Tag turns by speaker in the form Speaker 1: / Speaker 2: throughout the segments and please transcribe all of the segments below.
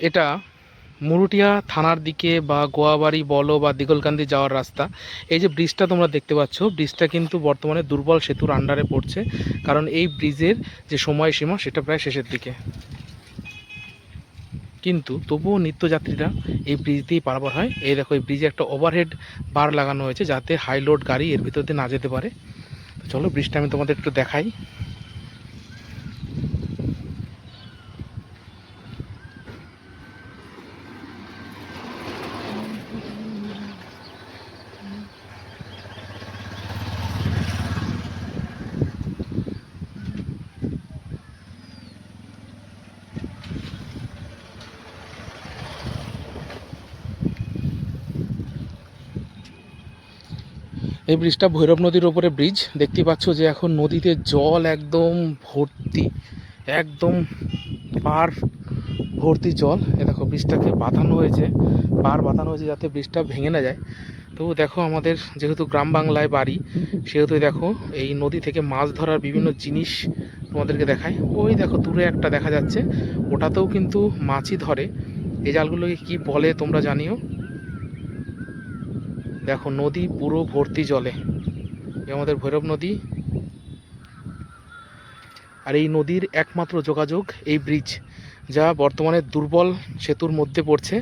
Speaker 1: এটা মুরুটিয়া থানার দিকে বা গোয়াবাড়ি, বলো বা দিগলকান্দি যাওয়ার রাস্তা। এই যে ব্রিজটা তোমরা দেখতে পাচ্ছ, ব্রিজটা কিন্তু বর্তমানে দুর্বল সেতুর আন্ডারে পড়ছে। কারণ এই ব্রিজের যে সময়সীমা, সেটা প্রায় শেষের দিকে। কিন্তু তবুও নিত্যযাত্রীরা এই ব্রিজ দিয়েই পারাপার হয়। এই দেখো, এই ব্রিজে একটা ওভারহেড বার লাগানো হয়েছে যাতে হাই লোড গাড়ি এর ভিতর দিয়ে না যেতে পারে। চলো, ব্রিজটা আমি তোমাদের একটু দেখাই। এই ব্রিজটা ভৈরব নদীর ওপরে ব্রিজ। দেখতে পাচ্ছ যে এখন নদীতে জল একদম ভর্তি, একদম পার ভর্তি জল। এ দেখো, ব্রিজটাকে বাঁধানো হয়েছে, পার বাঁধানো হয়েছে যাতে ব্রিজটা ভেঙে না যায়। তো দেখো, আমাদের যেহেতু গ্রাম বাংলায় বাড়ি, সেহেতু দেখো, এই নদী থেকে মাছ ধরার বিভিন্ন জিনিস তোমাদেরকে দেখায় ওই দেখো, দূরে একটা দেখা যাচ্ছে, ওটাতেও কিন্তু মাছই ধরে। এই জালগুলোকে কি বলে তোমরা জানিও? দেখো, নদী পুরো ভর্তি জলে। আমাদের ভৈরব নদী। আর এই নদীর একমাত্র যোগাযোগ এই ব্রিজ, যা বর্তমানে দুর্বল সেতুর মধ্যে পড়ছে।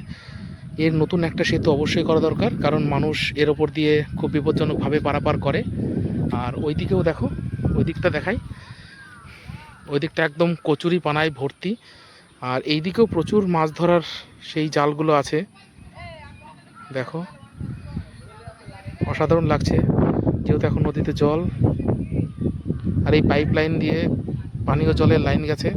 Speaker 1: এর নতুন একটা সেতু অবশ্যই করা দরকার, কারণ মানুষ এর ওপর দিয়ে খুব বিপজ্জনকভাবে পারাপার করে। আর ওই দিকেও দেখো ওই দিকটা দেখাই। ওই দিকটা একদম কচুরি পানায় ভর্তি। আর এই দিকেও প্রচুর মাছ ধরার সেই জালগুলো আছে। দেখো অসাধারণ লাগছে, যেহেতু এখন নদীতে জল, আর এই পাইপ লাইন দিয়ে পানীয় জলের লাইন গেছে।